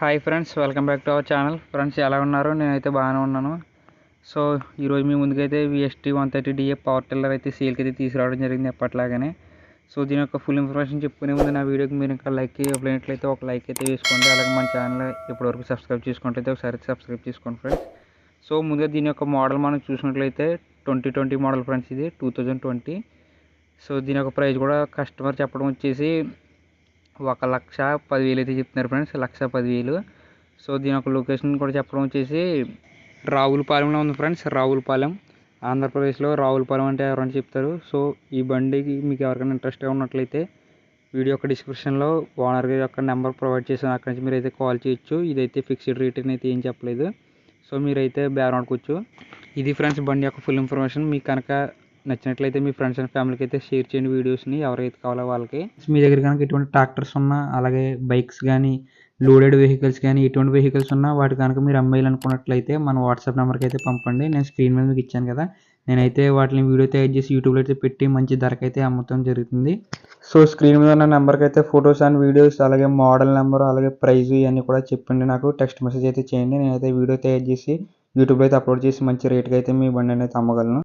Hi friends welcome back to our channel friends ఎలా ఉన్నారు? నేనైతే బాగానే ఉన్నాను. సో ఈరోజు మీ ముందుకైతే VST one thirty DA power tiller అయితే సేల్కి అయితే తీసుకురావడం జరిగింది ఎప్పటిలాగానే సో దీని యొక్క ఫుల్ ఇన్ఫర్మేషన్ చెప్పుకునే ముందు నా వీడియోకి మీరు ఇంకా లైక్ ఇవ్వలేనట్లయితే ఒక లైక్ అయితే వేసుకోండి. అలాగే మన ఛానల్ ఇప్పటివరకు సబ్స్క్రైబ్ చేసుకుంటే ఒకసారి సబ్స్క్రైబ్ చేసుకోండి ఫ్రెండ్స్ సో ముందుగా దీని యొక్క మోడల్ మనం చూసినట్లయితే ట్వంటీ ట్వంటీ మోడల్ ఫ్రెండ్స్ ఇది టూ థౌజండ్ ట్వంటీ సో దీని యొక్క ప్రైస్ కూడా కస్టమర్ చెప్పడం వచ్చేసి ఒక లక్ష పదివేలు అయితే చెప్తున్నారు ఫ్రెండ్స్ లక్ష పదివేలు. సో దీని యొక్క లొకేషన్ కూడా చెప్పడం వచ్చేసి రావులపాలెంలో ఉంది ఫ్రెండ్స్ రావులపాలెం. ఆంధ్రప్రదేశ్లో రావులపాలెం అంటే ఎవరైనా చెప్తారు. సో ఈ బండికి మీకు ఎవరికైనా ఇంట్రెస్ట్గా ఉన్నట్లయితే వీడియో యొక్క డిస్క్రిప్షన్లో ఓనర్ యొక్క నెంబర్ ప్రొవైడ్ చేశాను అక్కడి నుంచి మీరైతే కాల్ చేయొచ్చు. ఇదైతే ఫిక్స్డ్ రేట్ అయితే ఏం చెప్పలేదు. సో మీరైతే బేరం ఆడుకోవచ్చు ఇది ఫ్రెండ్స్ బండి యొక్క ఫుల్ ఇన్ఫర్మేషన్ మీకు కనుక నచ్చినట్లయితే మీ ఫ్రెండ్స్ అండ్ ఫ్యామిలీకి అయితే షేర్ చేయండి వీడియోస్ని ఎవరైతే కావాలో వాళ్ళకి. మీ దగ్గర కనుక ఎటువంటి ట్రాక్టర్స్ ఉన్నా అలాగే బైక్స్ కానీ లోడెడ్ వెహికల్స్ కానీ ఎటువంటి వెహికల్స్ ఉన్నా వాటి కనుక మీరు అమ్మేయాలనుకున్నట్లయితే మన వాట్సాప్ నెంబర్కి అయితే పంపండి. నేను స్క్రీన్ మీద మీకు ఇచ్చాను కదా. నేనైతే వాటిని వీడియో తయారు చేసి యూట్యూబ్లో అయితే పెట్టి మంచి ధరకు అయితే అమ్మటం జరుగుతుంది. సో స్క్రీన్ మీద ఉన్న నెంబర్కి అయితే ఫొటోస్ అండ్ వీడియోస్ అలాగే మోడల్ నెంబర్ అలాగే ప్రైజ్ ఇవన్నీ కూడా చెప్పండి నాకు. టెక్స్ట్ మెసేజ్ అయితే చేయండి. నేనైతే వీడియో తయారు చేసి యూట్యూబ్లో అయితే అప్లోడ్ చేసి మంచి రేట్కి అయితే మీ బండి అయితే అమ్మగలను.